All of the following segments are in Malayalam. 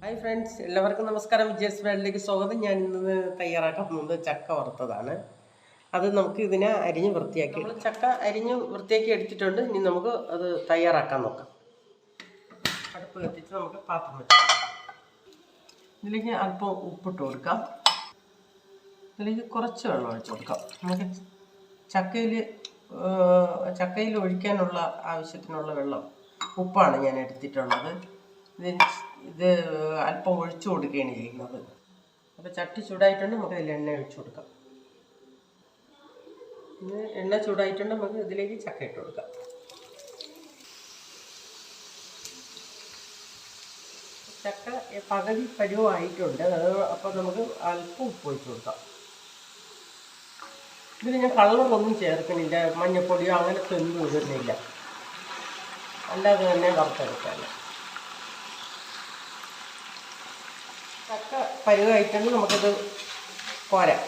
ഹായ് ഫ്രണ്ട്സ് എല്ലാവർക്കും നമസ്കാരം. വിജയസ് വേൾഡിലേക്ക് സ്വാഗതം. ഞാൻ ഇന്ന് തയ്യാറാക്കാൻ പോകുന്നത് ചക്ക വറുത്തതാണ്. അത് നമുക്ക് ഇതിനെ അരിഞ്ഞ് വൃത്തിയാക്കി നമ്മൾ ചക്ക അരിഞ്ഞ് വൃത്തിയാക്കി എടുത്തിട്ടുണ്ട്. ഇനി നമുക്ക് അത് തയ്യാറാക്കാൻ നോക്കാം. അടുപ്പ് കത്തിച്ച് നമുക്ക് പാത്രം വെക്കാം. ഇതിലേക്ക് അല്പം ഉപ്പിട്ട് കൊടുക്കാം. ഇതിലേക്ക് കുറച്ച് വെള്ളം ഒഴിച്ചു കൊടുക്കാം. നമുക്ക് ചക്കയിൽ ചക്കയിൽ ഒഴിക്കാനുള്ള ആവശ്യത്തിനുള്ള വെള്ളം ഉപ്പാണ് ഞാൻ എടുത്തിട്ടുള്ളത്. ഇത് ഇത് അല്പം ഒഴിച്ചു കൊടുക്കുകയാണ് ചെയ്യുന്നത്. അപ്പോൾ ചട്ടി ചൂടായിട്ടുണ്ട് നമുക്ക് ഇതിൽ എണ്ണ ഒഴിച്ചു കൊടുക്കാം. പിന്നെ എണ്ണ ചൂടായിട്ടുണ്ട് നമുക്ക് ഇതിലേക്ക് ചക്ക ഇട്ട് കൊടുക്കാം. ചക്ക പകുതി പരുവായിട്ടുണ്ട്. അത് അപ്പോൾ നമുക്ക് അല്പം ഉപ്പ് ഒഴിച്ചു കൊടുക്കാം. ഇതിൽ ഞാൻ കളറൊന്നും ചേർക്കുന്നില്ല മഞ്ഞപ്പൊടിയോ അങ്ങനത്തെ ഒന്നും ഇടുന്നില്ല. അല്ലാതെ തന്നെ വറുത്തെടുക്കാൻ ചക്ക പരുവായിട്ടുണ്ട് നമുക്കത് പോരാം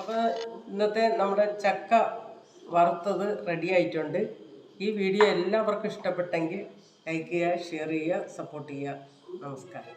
അപ്പോൾ ഇന്നത്തെ നമ്മുടെ ചക്ക വറുത്തത് റെഡി ആയിട്ടുണ്ട്. ഈ വീഡിയോ എല്ലാവർക്കും ഇഷ്ടപ്പെട്ടെങ്കിൽ ലൈക്ക് ചെയ്യുക ഷെയർ ചെയ്യുക സപ്പോർട്ട് ചെയ്യുക. നമസ്കാരം.